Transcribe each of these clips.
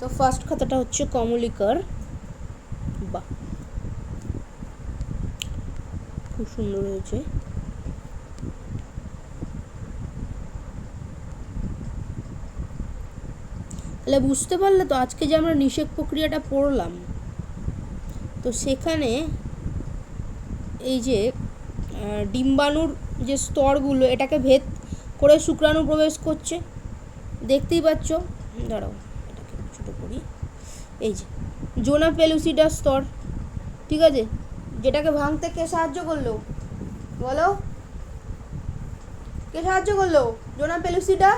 তো ফার্স্ট খাতাটা হচ্ছে কমলিকার। বাহ। খুব সুন্দর হয়েছে। তাহলে বুঝতে পারলে তো আজকে যে আমরা নিষেক প্রক্রিয়াটা পড়লাম, তো সেখানে এই যে ডিম্বাণুর যে স্তরগুলো, এটাকে ভেদ করে শুক্রাণু প্রবেশ করছে। দেখতেই পাচ্ছ? দাঁড়াও। এই যে, জোনা পেলুসিডার স্তর, ঠিক আছে? যেটাকে ভাঙতে কে সাহায্য করল? বলো? কে সাহায্য করল? জোনা পেলুসিডা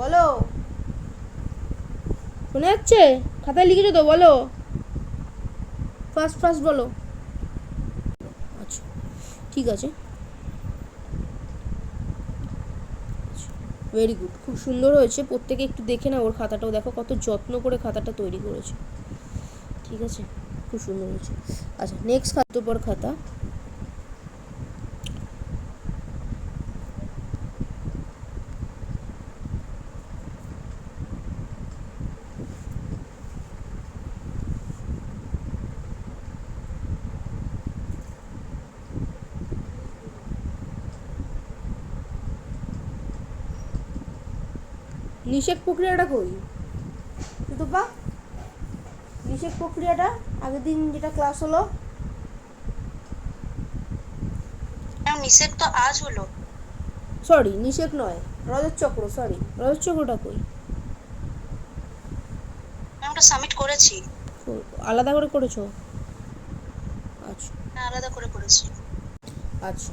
বলো? শোনা যাচ্ছে? খাতায় লিখেছো তো, বলো? ফার্স্ট ফার্স্ট বলো। আচ্ছা ঠিক আছে। ভেরি গুড খুব সুন্দর হয়েছে। প্রত্যেকে একটু দেখে না ওর খাতাটাও। দেখো কত যত্ন করে খাতাটা তৈরি করেছে। ঠিক আছে? খুব সুন্দর হয়েছে। আচ্ছা নেক্সট খাদ্যপর খাতা। নিষেক প্রক্রিয়াটা কই পা নিষেক প্রক্রিয়াটা আগের দিন যেটা ক্লাস হলো। ম্যাম নিষেধ তো আজ হলো। সরি নিষেক নয় রজত চক্র সরি রজত চক্রটা কই ওটা সাবমিট করেছি। আলাদা করে করেছ? আচ্ছা। হ্যাঁ আলাদা করে করেছি। আচ্ছা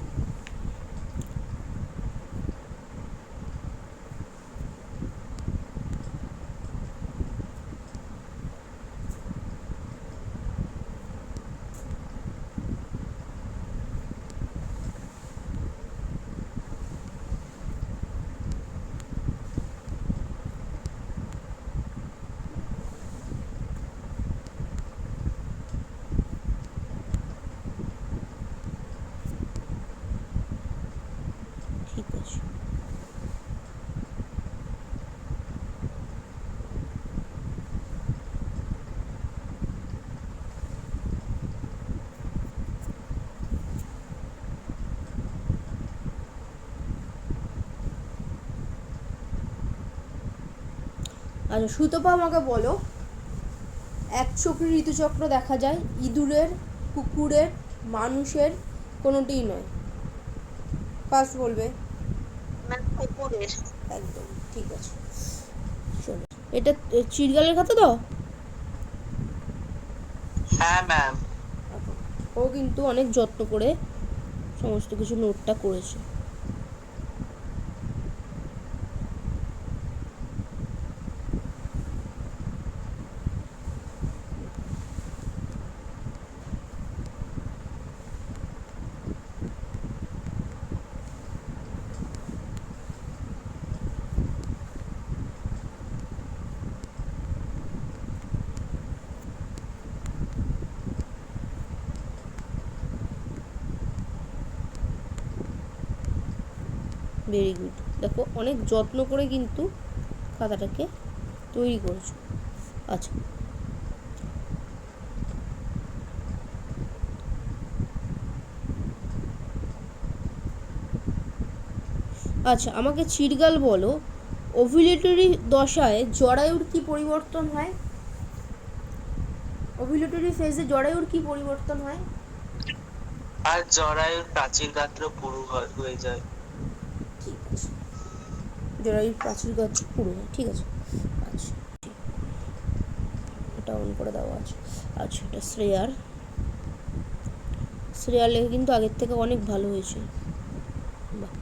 ঠিক আছে আচ্ছা সুতপা আমাকে বলো এক চক্রী ঋতুচক্র দেখা যায় ইঁদুরের কুকুরের মানুষের কোনোটিই নয়। ফার্স্ট বলবে। একদম ঠিক আছে। চলো এটা চিরগালের খাতা তো হ্যাঁ ম্যাম ও কিন্তু অনেক যত্ন করে সমস্ত কিছু নোটটা করেছে। ভেরি গুড দেখো, অনেক যত্ন করে কিন্তু খাতাটাকে তৈরি করেছ। আচ্ছা। আচ্ছা আমাকে চিরগাল বলো ওভিলেটরি দশায় জরায়ুর কি পরিবর্তন হয়? ওভিলেটরি ফেজে জরায়ুর কি পরিবর্তন হয়? আর জরায়ুর প্রাচীর গাত্র পুরু হয়ে যায়। জরায়ুর প্রাচীর গাছ পুরো, ঠিক আছে? আচ্ছা। এটা অন করে দেওয়া আছে। আচ্ছা এটা শ্রেয়ার। শ্রেয়ার লেখা কিন্তু আগের থেকে অনেক ভালো হয়েছে বাহ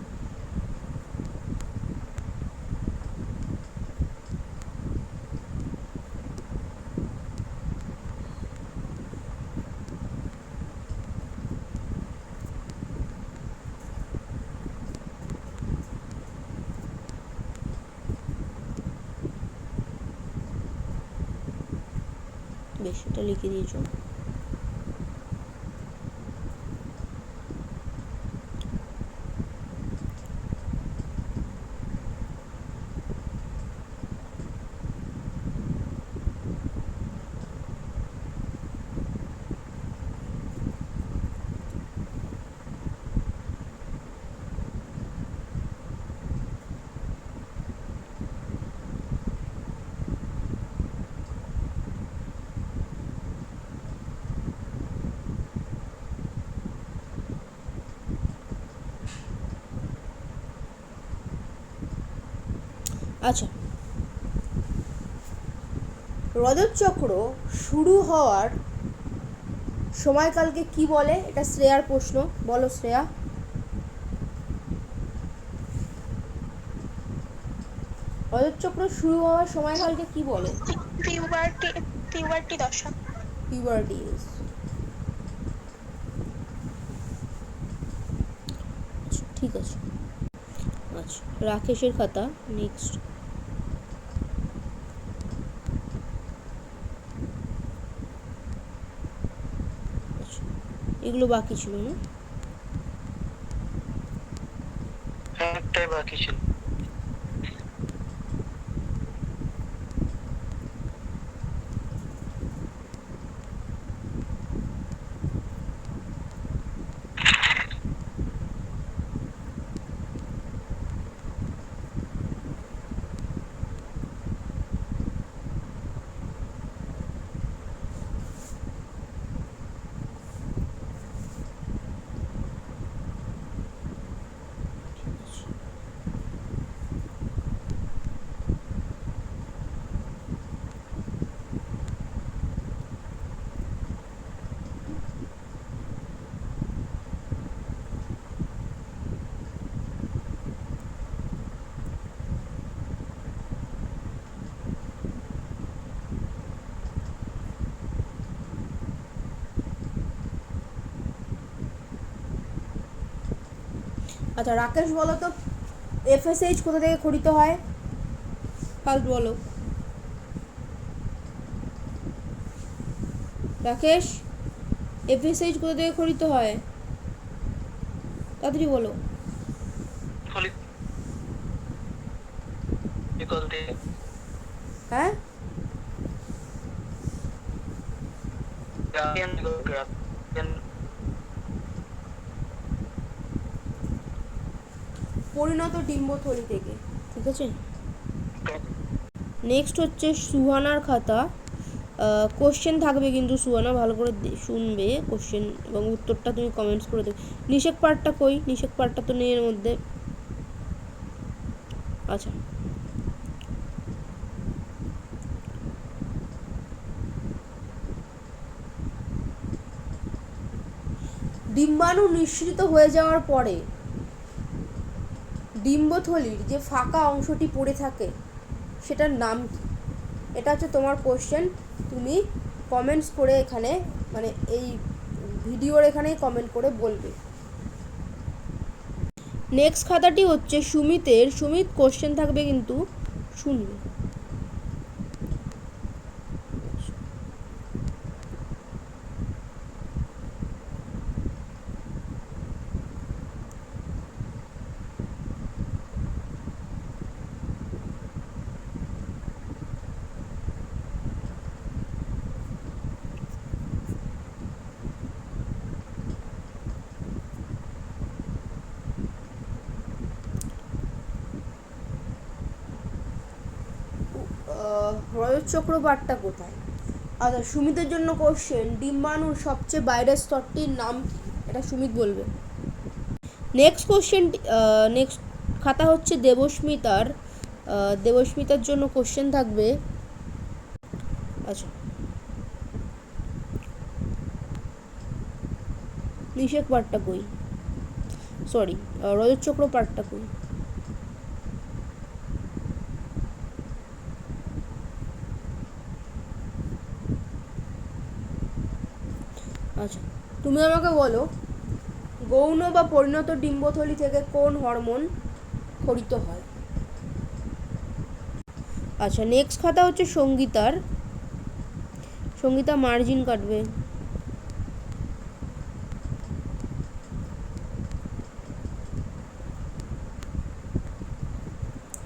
বেশ এটা লিখে দিয়েছ। আচ্ছা। রজত চক্র শুরু হওয়ার সময়কালকে কি বলে? এটা শ্রেয়ার প্রশ্ন। বলো শ্রেয়া। রজত চক্র শুরু হওয়ার সময়কালকে কি বলে? পিউবার্টি পিউবার্টি দশা পিউবার্টি এজ আচ্ছা, ঠিক আছে। আচ্ছা রাকেশের খাতা নেক্সট আচ্ছা এগুলো বাকি ছিল না? একটাই বাকি ছিল। আচ্ছা রাকেশ বলো তো এফএসএইচ কোথা থেকে খরিত হয়? ফার্স্ট বলো। রাকেশ এফএসএইচ কোথা থেকে খরিত হয়? তাড়াতাড়ি বলো। হ্যাঁ? গ্রাফিয়ান গ্রাফিয়ান পরিণত ডিম্বথলি থেকে ঠিক আছে? নেক্সট হচ্ছে সুহানার খাতা। কোশ্চেন থাকবে কিন্তু সুহানা ভালো করে শুনবে কোশ্চেন এবং উত্তরটা তুমি কমেন্টস করে দেবে। নিষেক পার্টটা কই? নিষেক পার্টটা তো নেই এর মধ্যে। আচ্ছা। ডিম্বাণু নিঃসৃত হয়ে যাওয়ার পরে ডিম্বথলির যে ফাঁকা অংশটি পড়ে থাকে, সেটার নাম কি? এটা হচ্ছে তোমার কোশ্চেন তুমি কমেন্টস করে এখানে মানে এই ভিডিওর এখানেই কমেন্ট করে বলবে। নেক্সট খাতাটি হচ্ছে সুমিতের। সুমিত কোশ্চেন থাকবে কিন্তু শুনবে রজত চক্র পাঠটা কোথায়? আচ্ছা সুমিতের জন্য কোশ্চেন ডিম্বাণুর সবচেয়ে বাইরের স্তরটির নাম কি? এটা সুমিত বলবে। নেক্সট কোশ্চেন নেক্সট খাতা হচ্ছে দেবস্মিতার। দেবস্মিতার জন্য কোশ্চেন থাকবে। আচ্ছা। নিষেক পাঠটা কই? সরি রজত চক্র পাঠটা কই? আচ্ছা তুমি আমাকে বলো, গৌণ বা পরিণত ডিম্বথলি থেকে কোন হরমোন খরিত হয়? আচ্ছা নেক্সট খাতা হচ্ছে সঙ্গীতার। সঙ্গীতা মার্জিন কাটবে।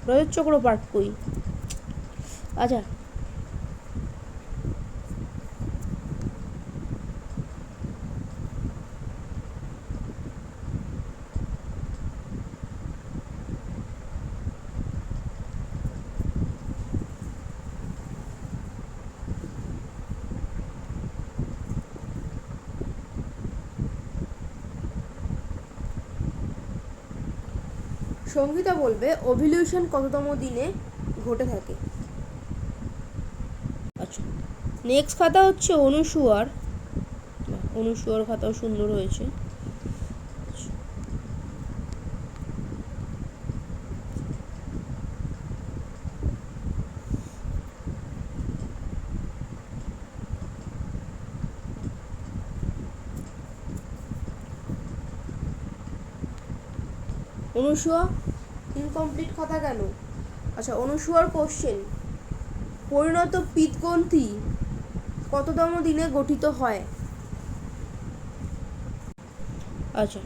রজত চক্র পাঠ কই আচ্ছা সঙ্গীতা বলবে ওভিলিউশন কততম দিনে ঘটে থাকে? আচ্ছা নেক্সট খাতা হচ্ছে অনুসুয়ার। অনুসুয়ার খাতাও সুন্দর হয়েছে। অনুসুয়া ইনকমপ্লিট কথা কেন? আচ্ছা অনুসুয়ার কোশ্চেন পরিণত পিতগ্রন্থি কততম দিনে গঠিত হয়? আচ্ছা।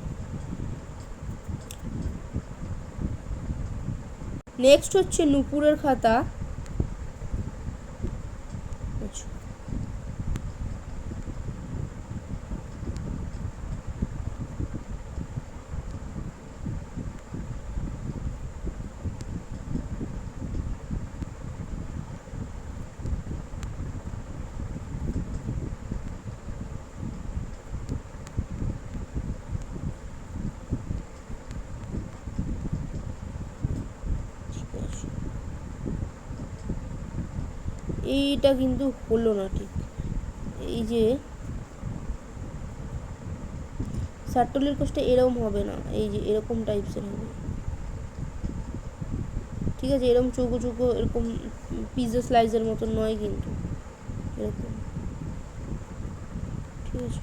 নেক্সট হচ্ছে নুপুরের খাতা আচ্ছা ঠিক আছে এইটা কিন্তু হলো না ঠিক। এই যে সার্টলের কোষটা এরকম হবে না, এই যে এরকম টাইপসের হবে। ঠিক আছে, এরকম চৌকো চৌকো, এরকম পিজা স্লাইসের মতো নয় কিন্তু, এরকম। ঠিক আছে।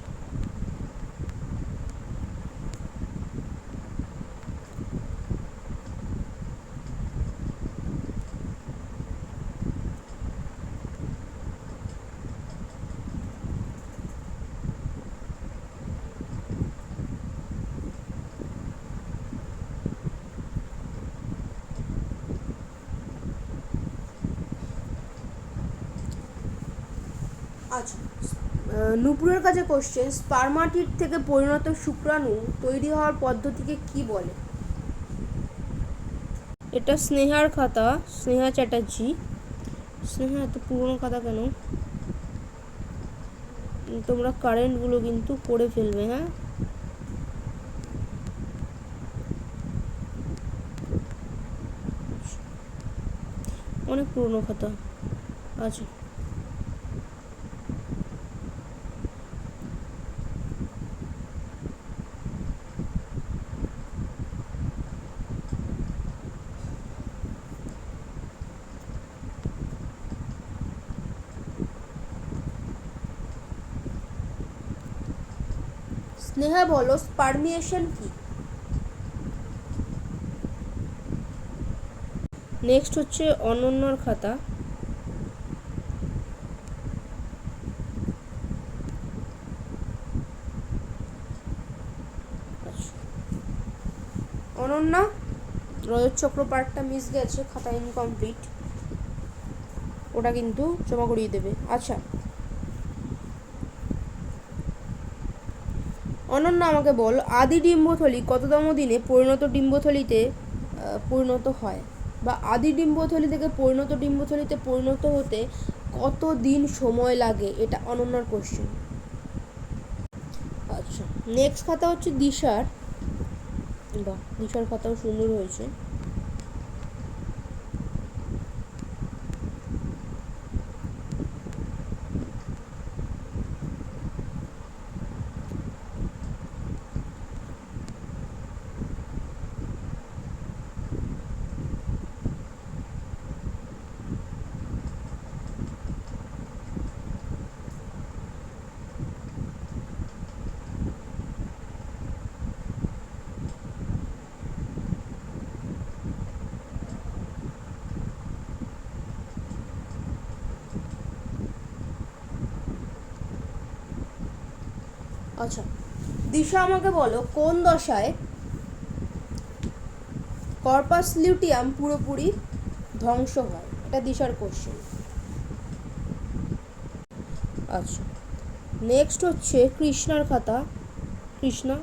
আচ্ছা। নুপুরের কাছে কোশ্চেন স্পারমাটির থেকে পরিণত শুক্রাণু তৈরি হওয়ার পদ্ধতিকে কি বলে? এটা স্নেহার খাতা, স্নেহা চ্যাটার্জি। স্নেহা, এত পুরনো খাতা কেন? তোমরা কারেন্টগুলো কিন্তু করে ফেলবে হ্যাঁ? অনেক পুরনো খাতা। আচ্ছা। স্নেহা বলো স্পারমিয়েশন কি? নেক্সট হচ্ছে অনন্যর খাতা। অনন্যা রজত চক্র পার্টটা মিস গেছে খাতা ইনকমপ্লিট ওটা কিন্তু জমা করিয়ে দেবে। আচ্ছা অনন্য, আমাকে বল, আদি ডিম্বথলি কততম দিনে পরিণত ডিম্বথলিতে পরিণত হয়? বা আদি ডিম্বথলি থেকে পরিণত ডিম্বথলিতে পরিণত হতে কত দিন সময় লাগে? এটা অনন্যার কোশ্চেন আচ্ছা নেক্সট খাতা হচ্ছে দিশার। বা দিশার খাতাও সুন্দর হয়েছে। আচ্ছা দিশা আমাকে বলো, কোন দশায় কর্পাস লিউটিয়াম পুরোপুরি ধ্বংস হয়? এটা দিশার কোশ্চেন আচ্ছা নেক্সট হচ্ছে কৃষ্ণার খাতা। কৃষ্ণা,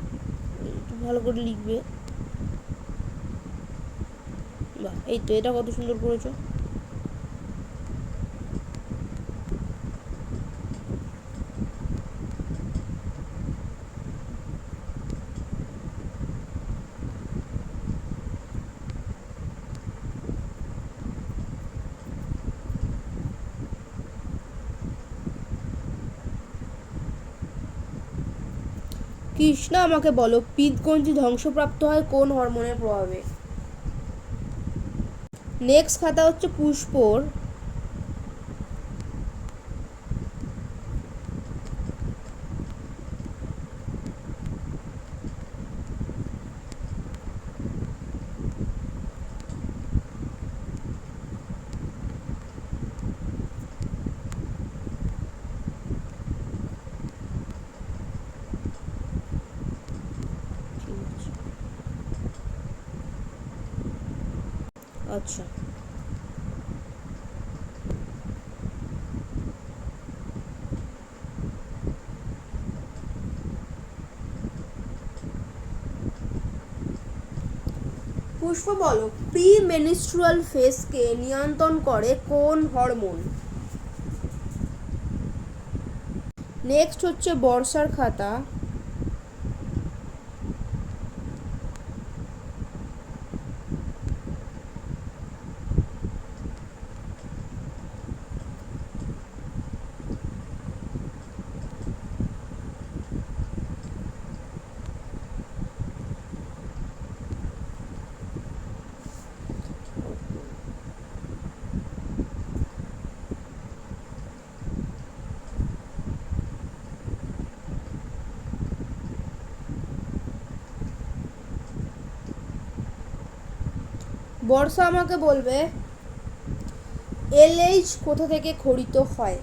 ভালো করে লিখবে। বাহ, এই তো, এটা কত সুন্দর করেছ। কৃষ্ণা আমাকে বলো পিতগঞ্জি ধ্বংসপ্রাপ্ত হয় কোন হরমোনের প্রভাবে? নেক্সট খাতা হচ্ছে পুষ্পর আচ্ছা পুষ্প বলো প্রি মেনিস্ট্রুয়াল ফেসকে নিয়ন্ত্রণ করে কোন হরমোন? নেক্সট হচ্ছে বর্ষার খাতা। বর্ষা আমাকে বলবে এলএইচ কোথা থেকে খরিত হয়?